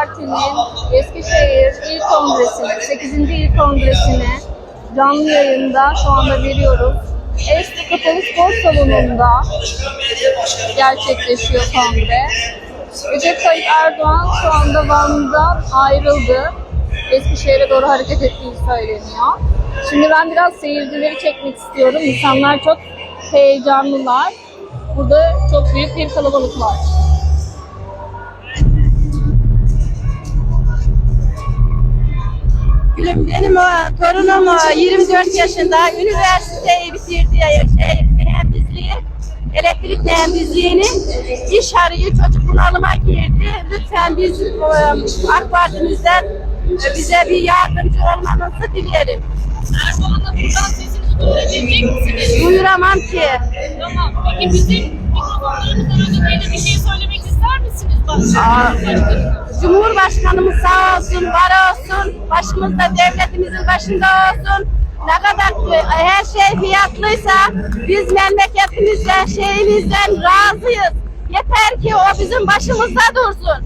Parti'nin Eskişehir İl Kongresi'ne, 8. İl Kongresi'ne canlı yayında şu anda veriyoruz. Eski Kapalı Spor Salonu'nda gerçekleşiyor kongre. Recep Tayyip Erdoğan şu anda Van'dan ayrıldı. Eskişehir'e doğru hareket ettiği söyleniyor. Şimdi ben biraz seyircileri çekmek istiyorum. İnsanlar çok heyecanlılar. Burada çok büyük bir kalabalık var. Benim o torunum o 24 yaşında üniversiteyi bitirdi şey, mühendisliği elektrik mühendisliğini iş arıyor çocuk bunalıma girdi. Lütfen biz AK Parti'mizden e, bize bir yardımcı olmanızı dilerim. Erdoğan'la buradan sesinizi duyurabilecek misiniz? Duyuramam ki. Tamam. Peki bizim mikrofonlarımızdan ötürü bir şey söylemek ister misiniz? Başkanım? Cumhurbaşkanımız sağ olsun, var olsun, başımızda devletimizin başında olsun. Ne kadar e, her şey fiyatlıysa biz memleketimizden, şeyimizden razıyız. Yeter ki o bizim başımızda dursun.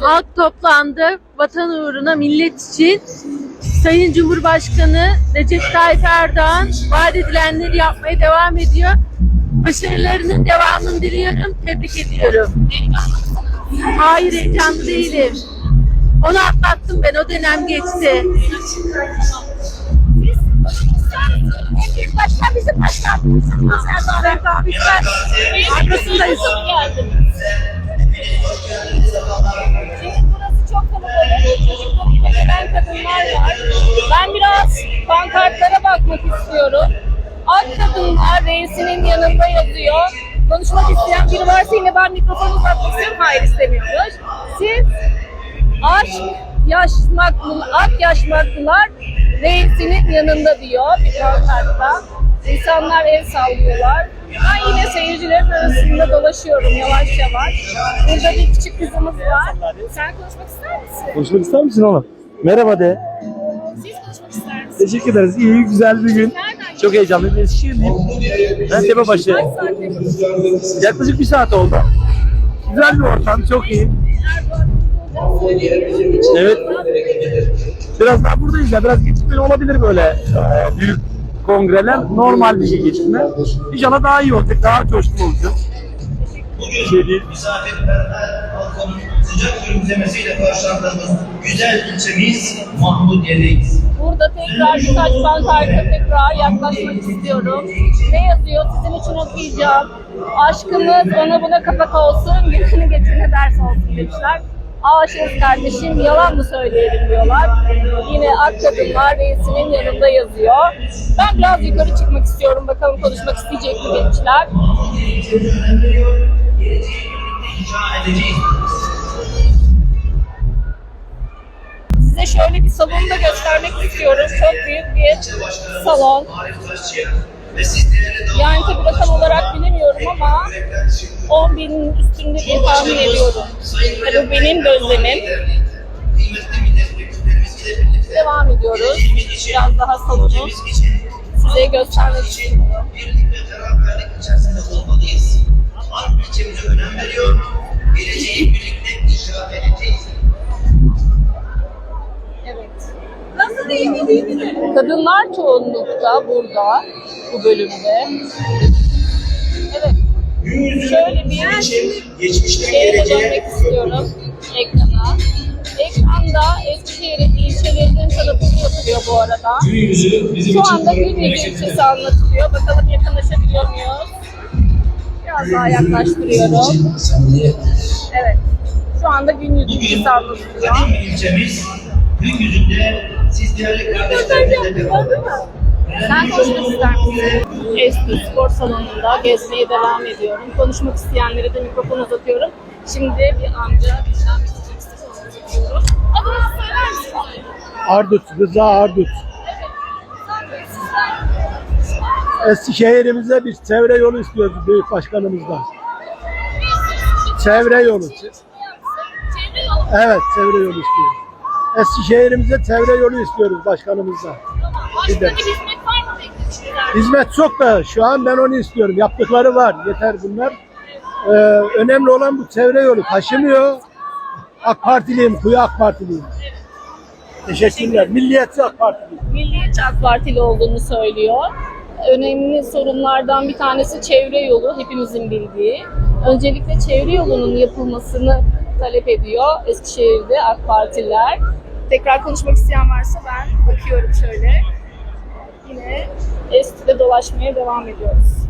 Halk toplandı vatan uğruna millet için. Sayın Cumhurbaşkanı Recep Tayyip Erdoğan vaat edilenleri yapmaya devam ediyor. Başarılarının devamını diliyorum. Tebrik ediyorum. Hayır heyecanlı değilim. Onu atlattım ben. O dönem geçti. Başkan bizim başkanımız. Erdoğan Bizler arkasındayız. Pankartlara bakmak istiyorum. Ak kadınlar reisinin yanında yazıyor. Konuşmak isteyen biri varsa yine ben mikrofonu uzatmak istiyorum. Hayır istemiyormuş. Siz aşk yaşmaklı, ak yaşmaklılar reisinin yanında diyor bir pankartta. İnsanlar el sallıyorlar. Ben yine seyircilerin arasında dolaşıyorum yavaş yavaş. Burada bir küçük kızımız var. Sen konuşmak ister misin? Konuşmak ister misin oğlum? Merhaba de. Teşekkür ederiz. İyi, güzel bir gün. Çok heyecanlıyım. Eskişehirliyim. Ben Tepebaşı. Yaklaşık bir saat oldu. Güzel bir ortam, çok iyi. Evet. Biraz daha buradayız ya. Biraz gecikmeli olabilir böyle e, büyük kongreler. Normal bir şey gecikme. İnşallah daha iyi olacak, daha coşkulu olacak. Şey değil. misafirperver halkın sıcak gülümsemesiyle karşılandığımız güzel ilçemiz Mahmudiyeli'yiz. Burada tekrar birkaç pankarta tekrar yaklaşmak istiyorum. Ne yazıyor? Sizin için okuyacağım. Aşkımız ona buna kapak olsun, yakını getirine ders olsun demişler. Aşığız kardeşim, yalan mı söyleyelim diyorlar. Yine ak kadınlar reisinin yanında yazıyor. Ben biraz yukarı çıkmak istiyorum. Bakalım konuşmak isteyecek mi gençler? Size şöyle bir salonu da göstermek istiyorum. Çok büyük bir salon. Yani tabii rakam olarak bilemiyorum ama 10 binin üstünde diye tahmin ediyorum. Tabii benim gözlemim. Devam ediyoruz. Biraz daha salonu size göstermek istiyorum. birlik ve önem veriyor. Geleceği birlikte inşa edeceğiz. Kadınlar çoğunlukta burada, bu bölümde. Evet. Şöyle bir şeye de dönmek istiyorum ekrana. Ekranda Eskişehir'in ilçelerinin tanıtımı yapılıyor bu arada. Şu anda Gülmük ilçesi anlatılıyor. Bakalım yakınlaşabiliyor muyuz? Biraz daha yaklaştırıyorum. Evet. Şu anda Gülmük ilçesi anlatılıyor. Kadim ilçemiz gün yüzünde siz değerli kardeşlerimizle beraber Sen konuşmak ister misin? Eski spor salonunda gezmeye devam ediyorum. Konuşmak isteyenlere de mikrofon uzatıyorum. Şimdi bir amca bizden bir istiyor, onu uzatıyorum. Adınızı söyler misiniz? Ardut, Rıza Ardut. De. Eskişehir'imize bir çevre yolu istiyoruz büyük başkanımızdan. Çevre yolu. Çevre yolu. Evet, çevre yolu istiyoruz. Eskişehir'imize çevre yolu istiyoruz başkanımızdan. Tamam. Başka Bir hizmet var mı peki? Hizmet çok da şu an ben onu istiyorum. Yaptıkları var. Yeter bunlar. Ee, önemli olan bu çevre yolu taşımıyor. AK Partiliyim, kuyu AK Partiliyim. Teşekkürler. Milliyetçi AK Partiliyim. Milliyetçi AK Partili olduğunu söylüyor. Önemli sorunlardan bir tanesi çevre yolu, hepimizin bildiği. Öncelikle çevre yolunun yapılmasını talep ediyor Eskişehir'de AK Partililer. Tekrar konuşmak isteyen varsa ben bakıyorum şöyle. Yine Eski'de dolaşmaya devam ediyoruz.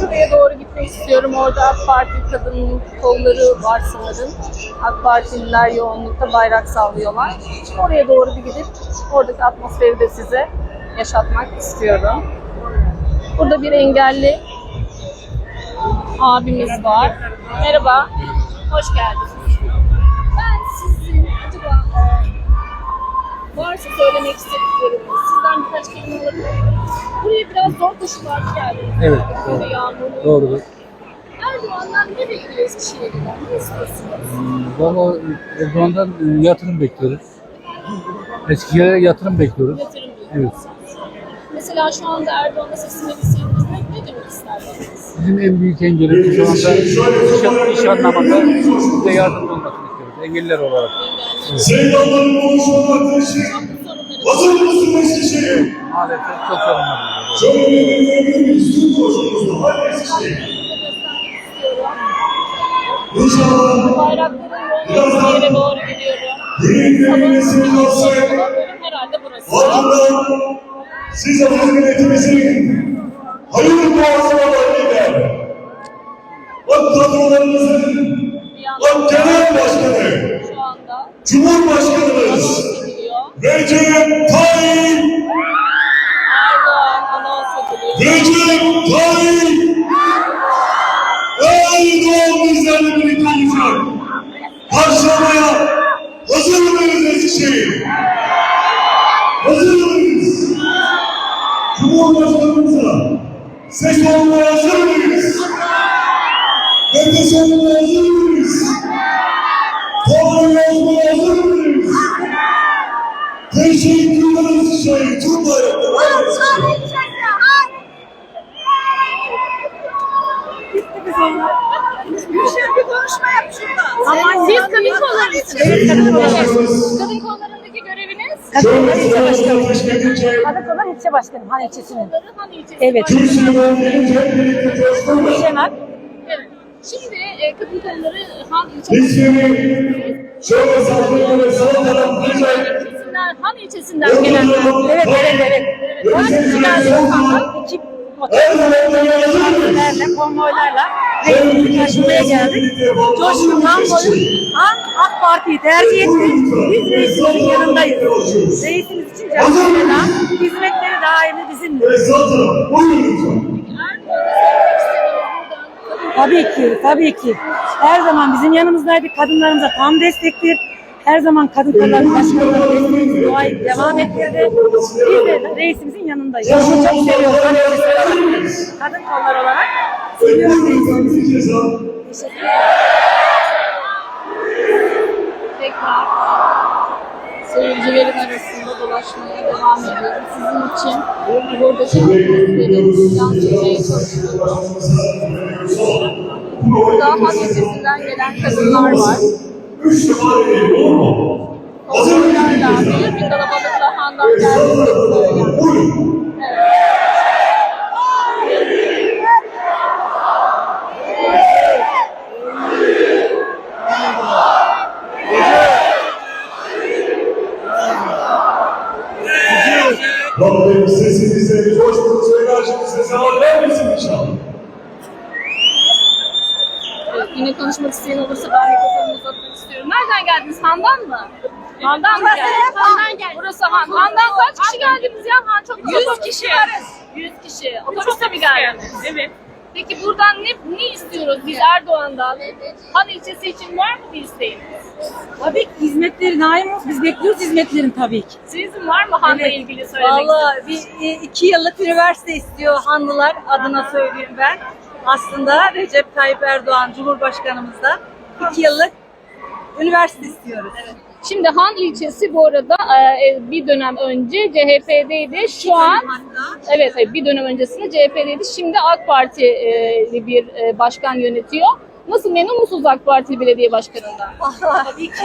Şuraya doğru gitmek istiyorum. Orada AK Parti kadın kolları var sanırım. AK Partililer yoğunlukta bayrak sallıyorlar. Oraya doğru bir gidip oradaki atmosferi de size yaşatmak istiyorum. Burada bir engelli abimiz var. Merhaba, hoş geldiniz. Varsa söylemek istedikleriniz, sizden birkaç kelime alabilir miyim? Buraya biraz zor koşullarda geldiniz. Evet, Böyle yağmurlu. Doğrudur. Erdoğan'dan ne bekliyor Eskişehir'den? Ne istiyorsunuz? Valla Erdoğan'dan e, yatırım bekliyoruz. Eskişehir'e yatırım bekliyoruz. Yatırım Evet. Mesela şu anda Erdoğan'a seslenilseniz ne, ne demek isterdiniz? Bizim en büyük engelimiz şu anda iş, iş anlamında bize yardımcı olmasını istiyoruz. Engelliler olarak. Sevdaların konuşmalar için hazır mısın Eskişehir? Maalesef çok sorunlar var. Şöyle bir Türk koşumuzda hadi Eskişehir. İnşallah Bayrakların yere doğru gidiyorum. yeni bir bölüm herhalde burası. ardından siz aziz milletimizin hayırlı lider. Bak kadrolarımızın, bak genel başkanı, Cumhurbaşkanımız. Recep Tayyip. Recep Tayyip Ama siz kadın kolları? Evet, kadın kolları. Kadın kollarındaki göreviniz? Şöyle hoş gelince Karakolan ilçe başkanım Han ilçesinin. Kolları Han ilçesi Evet. başkanı. Şenak. Evet. Şimdi e, kadın kolları Han ilçesi Biz seni şöyle saldırıya ve sağ taraf Han ilçesinden gelenler. Evet, evet, evet. Kaç kişi geldi Han'dan? Motorlarla, konvoylarla reisimizi karşılamaya geldik. Coşkundan boyun Han AK Parti'yi tercih etti. Biz reisimizin yanındayız. Reisimiz için canlı feda. Hizmetleri daimi bizimle. Tabii ki, tabii ki. Her zaman bizim yanımızdaydı. Kadınlarımıza tam destektir. Her zaman kadın kolları başkanları destekli duayı devam ettirdi. Biz de reisimizin yanındayız. Onu çok seviyoruz. Kadın kolları olarak seviyoruz. Tekrar seyircilerin arasında dolaşmaya devam ediyorum. Sizin için buradaki hizmetleri yansıtmaya çalışıyorum. Burada ilçesinden gelen kadınlar var. Üç defa deneyelim. Hazır mıyız? Konvoylarla, büyük bir kalabalıkla Han'dan geldiğini söylüyor. Buyurun. Rabbim sesinize, coşkunuza, enerjinize zeval vermesin inşallah. Evet, yine konuşmak isteyen olursa ben mikrofonumu uzatmak istiyorum. Nereden geldiniz? Han'dan mı? Han'dan mı geldiniz? Han'dan geldik. Burası Han. Han'dan kaç kişi geldiniz ya? Han çok 100 kişi. 100 kişi. Otobüste mi geldiniz? Evet. Peki buradan ne, ne istiyoruz biz Erdoğan'dan? Han ilçesi için var mı bir isteğiniz? Tabii ki hizmetleri daim olsun. Biz bekliyoruz hizmetlerini tabii ki. Sizin var mı Han'la Evet. ilgili söylemek Vallahi bir e, iki yıllık üniversite istiyor Hanlılar adına söyleyeyim ben. Aslında Recep Tayyip Erdoğan Cumhurbaşkanımız da iki yıllık Üniversite istiyoruz. Şimdi Han ilçesi bu arada e, bir dönem önce CHP'deydi. Şu an evet evet, bir dönem öncesinde CHP'deydi. Şimdi AK Partili bir e, başkan yönetiyor. Nasıl memnun musunuz AK Parti belediye başkanından?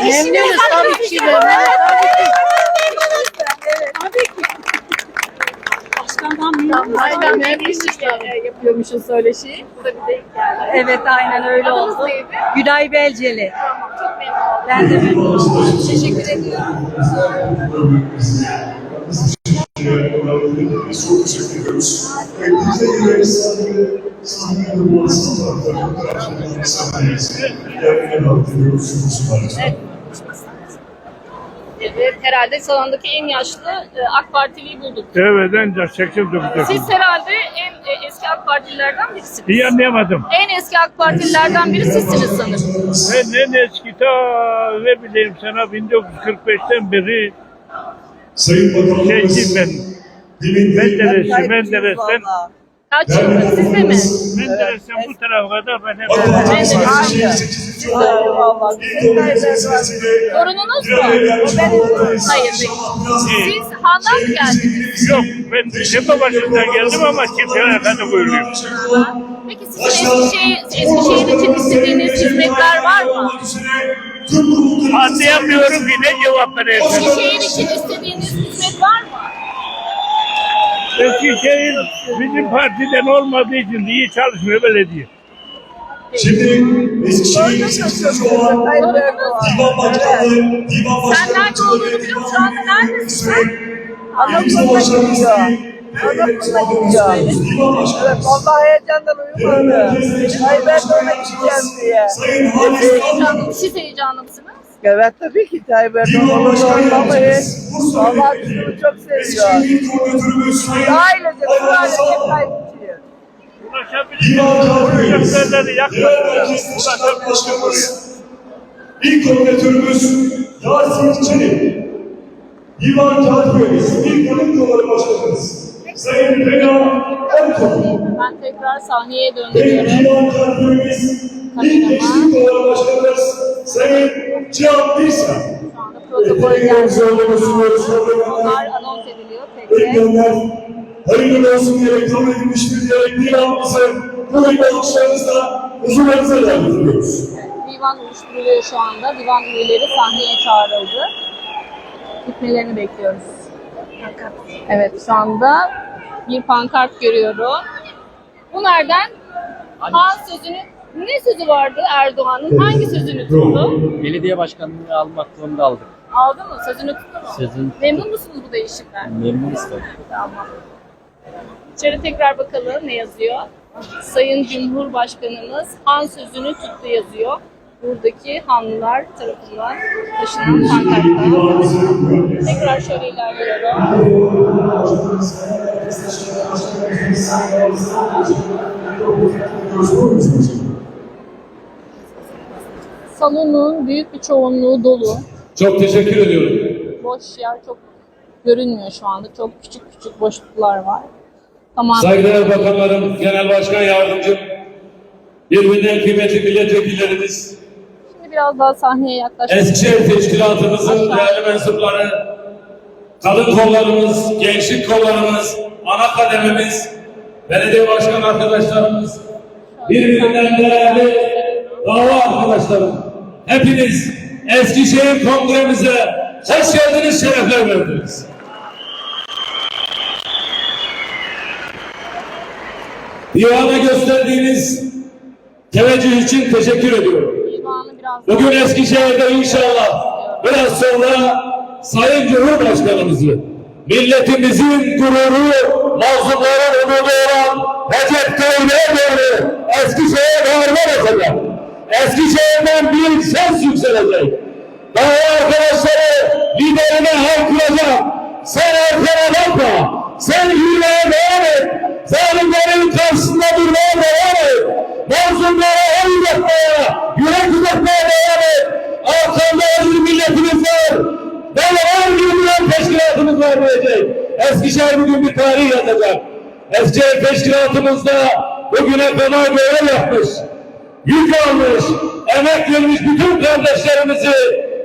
Memnunuz tabii ki. Aynen memnunuz yapıyormuşuz söyleşiyi. Bu da bir denk geldi. Evet aynen öyle Adınız oldu. neydi? Günay Belceli. Çok memnun oldum. Ben de memnunum. Teşekkür ediyorum. Çok teşekkür ediyoruz. Biz de sizlerle sizinle de bu arasında insanlarımızı yerine bakıyoruz. Evet. Evet, herhalde salondaki en yaşlı e, AK Partiliyi bulduk. Evet en çekim doktor. Siz herhalde en e, eski AK Partililerden birisiniz. İyi anlayamadım. En eski AK Partililerden biri sizsiniz sanırım. Ben en eski ta ne bileyim sana 1945'ten beri Sayın Bakanımız, şeyciyim ben. Menderes'i, Menderes'ten, Kaç yıldır sizde mi? Menderes'ten bu tarafa kadar ben hep araya mu? Hayır, Siz Han'dan mı geldiniz? yok. Ben tepe başından geldim ama kimseler efendi buyuruyor. Peki sizin Eskişehir, Eskişehir için istediğiniz hizmetler var mı? Anlayamıyorum ki ne cevap vereyim. Eskişehir için istediğiniz hizmet var mı? Eskişehir bizim partiden olmadığı için iyi çalışmıyor belediye. Şimdi Eskişehir seçici olan Divan Başkanlığı, Divan Sen nerede olduğunu biliyor musun? Şu anda neredesin? Anadolu'da gidiyor. Anadolu'da gidiyor. Başkanı. Vallahi heyecandan uyumadı. Ay ben de ona gideceğim diye. Sayın Halis Heyecanlı, siz heyecanlı mısınız? Evet tabii ki Tayyip Erdoğan Başkanı olmalı. Belediye. kızımı çok seviyor. Ailece, ailece Sağ. kaybediyor. Ulaşabilirsiniz. Ulaşabilirsiniz. Genel Merkez Teşkilat Başkanımız, İl Koordinatörümüz Yasin Çelik, Divan Kağıt Üyemiz, İl Kadın Kolları Başkanımız, Sayın Pena Ertuğrul, Ben tekrar sahneye ve döndürüyorum. Divan Kağıt Üyemiz, İl Gençlik Kolları protokol sunuyoruz. Onlar anons ediliyor. Peki. Bekleyenler, hayırlı olsun diyerek kabul edilmiş bir diyerek divanımızı bu alkışlarınızla huzurlarınıza davet ediyoruz. Divan oluşturuluyor şu anda. Divan üyeleri sahneye çağrıldı. Gitmelerini bekliyoruz. Evet şu anda bir pankart görüyorum. Bu nereden? Han sözünü ne sözü vardı Erdoğan'ın? Hangi sözünü tuttu? Belediye başkanlığı almak zorunda aldık. Aldı mı? Sözünü tuttu mu? Sözün Memnun musunuz bu değişimden? memnunuz tabii. Tamam. İçeri tekrar bakalım ne yazıyor. Sayın Cumhurbaşkanımız Han sözünü tuttu yazıyor. Buradaki hanlılar tarafından taşınan pankartlar. Tekrar şöyle ilerliyorum. Salonun büyük bir çoğunluğu dolu. Çok teşekkür ediyorum. Boş yer çok görünmüyor şu anda. Çok küçük küçük boşluklar var. Tamam. Saygıdeğer bakanlarım, genel başkan yardımcım, birbirinden kıymetli milletvekillerimiz, Şimdi biraz daha sahneye yaklaşmak Eskişehir Teşkilatımızın değerli mensupları, kadın kollarımız, gençlik kollarımız, ana kademimiz, belediye başkan arkadaşlarımız, birbirinden değerli dava arkadaşlarım, hepiniz Eskişehir Kongremize hoş geldiniz, şerefler verdiniz. Divana gösterdiğiniz teveccüh için teşekkür ediyorum. Bugün Eskişehir'de inşallah biraz sonra Sayın Cumhurbaşkanımızı, milletimizin gururu, mazlumların umudu olan Recep Tayyip Erdoğan'ı Eskişehir'e bağırma basacak. Eskişehir'den bir ses yükselecek. Daha arkadaşları liderine halk kuracak. Sen arkana bakma. Sen yürümeye devam et. Zalimlerin karşısında durmaya devam et. Mazlumlara el uzatmaya, yürek uzatmaya devam et. Arkanda aziz milletimiz var. Dalavar yürüyen teşkilatımız var diyecek. Eskişehir bugün bir tarih yazacak. Eskişehir teşkilatımızda bugüne kadar görev yapmış. Yük almış, emek vermiş bütün kardeşlerimizi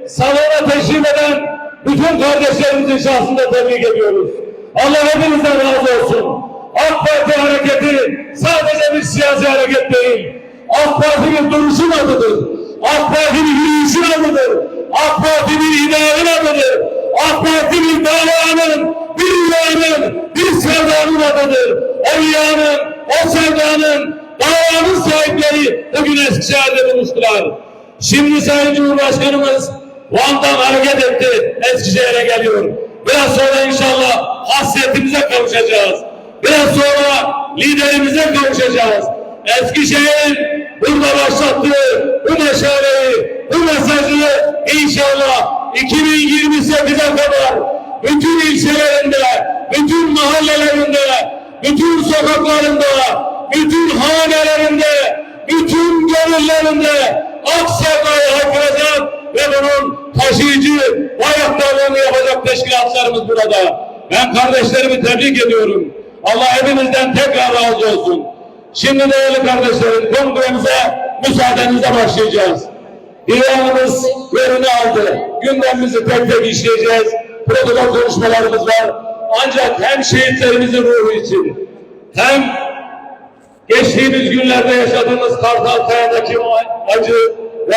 salona teşrif eden bütün kardeşlerimizin şahsında tebrik ediyoruz. Allah hepinizden razı olsun. AK Parti hareketi sadece bir siyasi hareket değil. AK Parti bir duruşun adıdır. AK Parti bir yürüyüşün adıdır. AK Parti bir idealin adıdır. AK Parti bir davanın, bir rüyanın, bir sevdanın adıdır. O rüyanın, o sevdanın, davanın sahipleri bugün Eskişehir'de buluştular. Şimdi Sayın Cumhurbaşkanımız Van'dan hareket etti, Eskişehir'e geliyor. Biraz sonra inşallah hasretimize kavuşacağız. Biraz sonra liderimize kavuşacağız. Eskişehir burada başlattığı bu meşaleyi, bu mesajı inşallah 2028'e kadar bütün ilçelerinde, bütün mahallelerinde, bütün sokaklarında, bütün hanelerinde, bütün gönüllerinde ak sevdayı haykıracak ve bunun taşıyıcı bayraktarlığını yapacak teşkilatlarımız burada. Ben kardeşlerimi tebrik ediyorum. Allah hepinizden tekrar razı olsun. Şimdi değerli kardeşlerim kongremize müsaadenizle başlayacağız. İlanımız yerini aldı. Gündemimizi tek tek işleyeceğiz. Protokol konuşmalarımız var. Ancak hem şehitlerimizin ruhu için hem geçtiğimiz günlerde yaşadığımız Kartal Kaya'daki o acı ve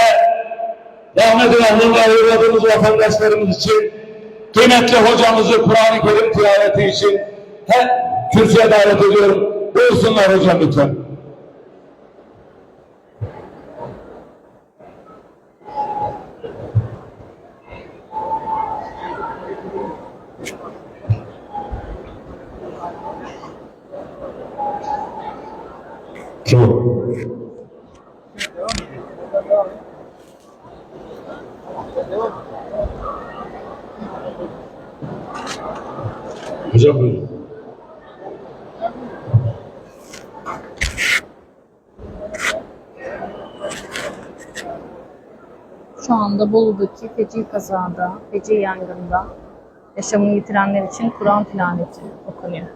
rahmetin anlamda uğradığımız vatandaşlarımız için kıymetli hocamızı Kur'an-ı Kerim tilaveti için her kürsüye davet ediyorum. Buyursunlar hocam lütfen. Çok. Hocam buyurun. Şu anda Bolu'daki feci kazada, feci yangında yaşamını yitirenler için Kur'an planeti okunuyor.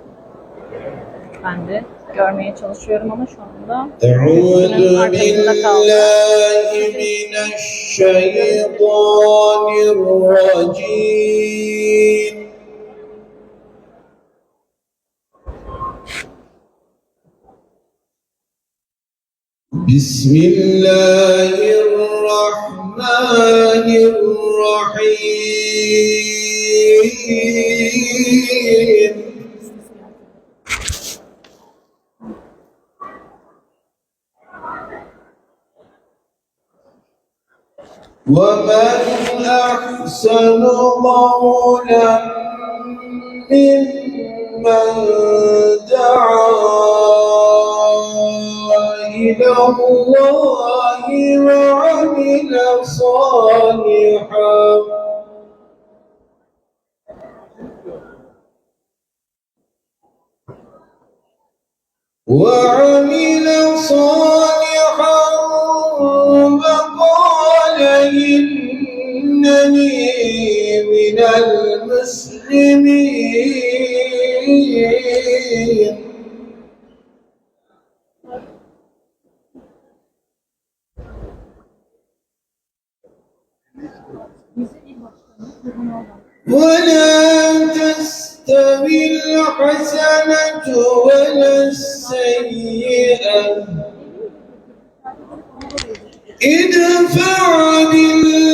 Ben de görmeye çalışıyorum ama şu anda gözümün arkasında. بسم الله الرحمن الرحيم. ومن أحسن قولا ممن دعا الله وعمل صالحا وعمل ولا تستوي الحسنة ولا السيئة. ادفع بالله